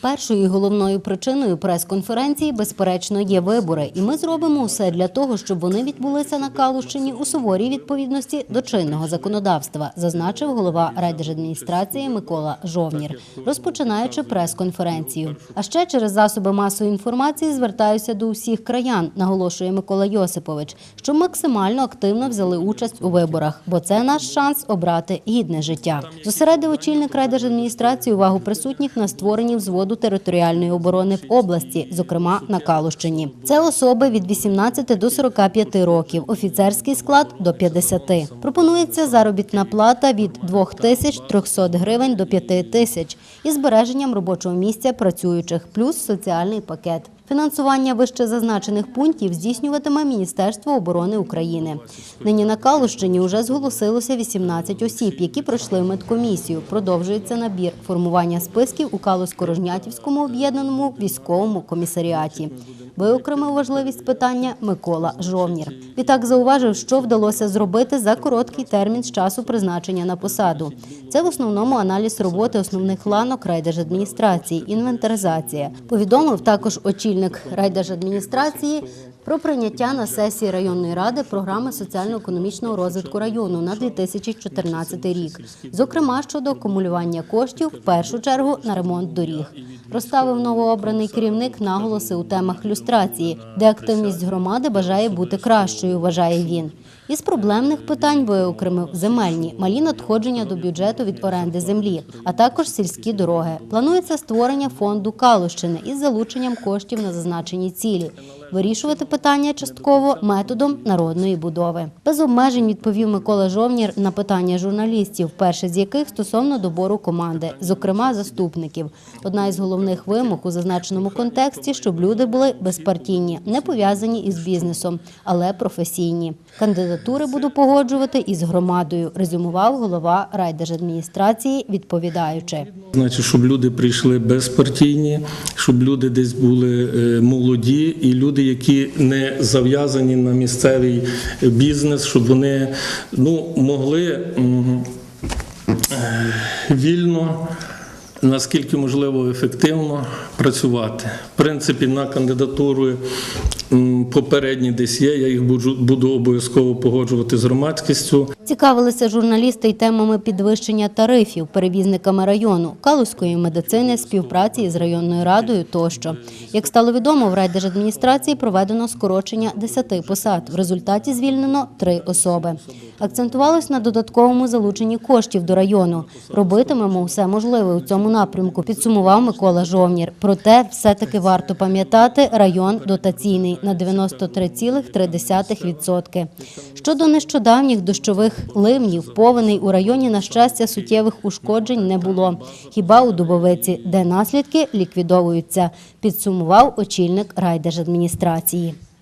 Першою головною причиною прес-конференції, безперечно, є вибори, і ми зробимо усе для того, щоб вони відбулися на Калущині у суворій відповідності до чинного законодавства, зазначив голова райдержадміністрації Микола Жовнір, розпочинаючи прес-конференцію. А ще через засоби масової інформації звертаюся до усіх краян, наголошує Микола Йосипович, щоб максимально активно взяли участь у виборах, бо це наш шанс обрати гідне життя. Зосередив очільник райдержадміністрації увагу присутніх на створенні взводу територіальної оборони в області, зокрема на Калущині. Це особи від 18 до 45 років, офіцерський склад до 50. Пропонується заробітна плата від 2300 гривень до 5 тисяч із збереженням робочого місця працюючих, плюс соціальний пакет. Фінансування вище зазначених пунктів здійснюватиме Міністерство оборони України. Нині на Калущині вже зголосилося 18 осіб, які пройшли медкомісію. Продовжується набір формування списків у Калусько-Рожнятівському об'єднаному військовому комісаріаті. Виокремив важливість питання Микола Жовнір. Відтак зауважив, що вдалося зробити за короткий термін з часу призначення на посаду. Це в основному аналіз роботи основних ланок райдержадміністрації, інвентаризація. Повідомив також очільник райдержадміністрації про прийняття на сесії районної ради програми соціально-економічного розвитку району на 2014 рік, зокрема щодо акумулювання коштів в першу чергу на ремонт доріг. Розставив новообраний керівник наголоси у темах люстрації, де активність громади бажає бути кращою, вважає він. Із проблемних питань виокремив земельні, малі надходження до бюджету від оренди землі, а також сільські дороги. Планується створення фонду Калущини із залученням коштів зазначені цілі. Вирішувати питання частково методом народної будови. Без обмежень відповів Микола Жовнір на питання журналістів, перше з яких стосовно добору команди, зокрема заступників. Одна із головних вимог у зазначеному контексті, щоб люди були безпартійні, не пов'язані із бізнесом, але професійні. Кандидатури буду погоджувати із громадою, резюмував голова райдержадміністрації, відповідаючи. Значить, щоб люди прийшли безпартійні, щоб люди десь були е, молоді і люди, які не зав'язані на місцевий бізнес, щоб вони ну, могли е, вільно, наскільки можливо ефективно працювати. В принципі, на кандидатури попередні десь є, я їх буду, обов'язково погоджувати з громадськістю. Цікавилися журналісти й темами підвищення тарифів перевізниками району, калузької медицини, співпраці із районною радою тощо. Як стало відомо, в райдержадміністрації проведено скорочення 10 посад. В результаті звільнено три особи. Акцентувалось на додатковому залученні коштів до району. Робитимемо все можливе у цьому напрямку, підсумував Микола Жовнір. Проте все-таки варто пам'ятати, район дотаційний на 93,3%. Щодо нещодавніх дощових ливнів, повеней у районі, на щастя, суттєвих ушкоджень не було. Хіба у Дубовиці, де наслідки ліквідовуються, підсумував очільник райдержадміністрації.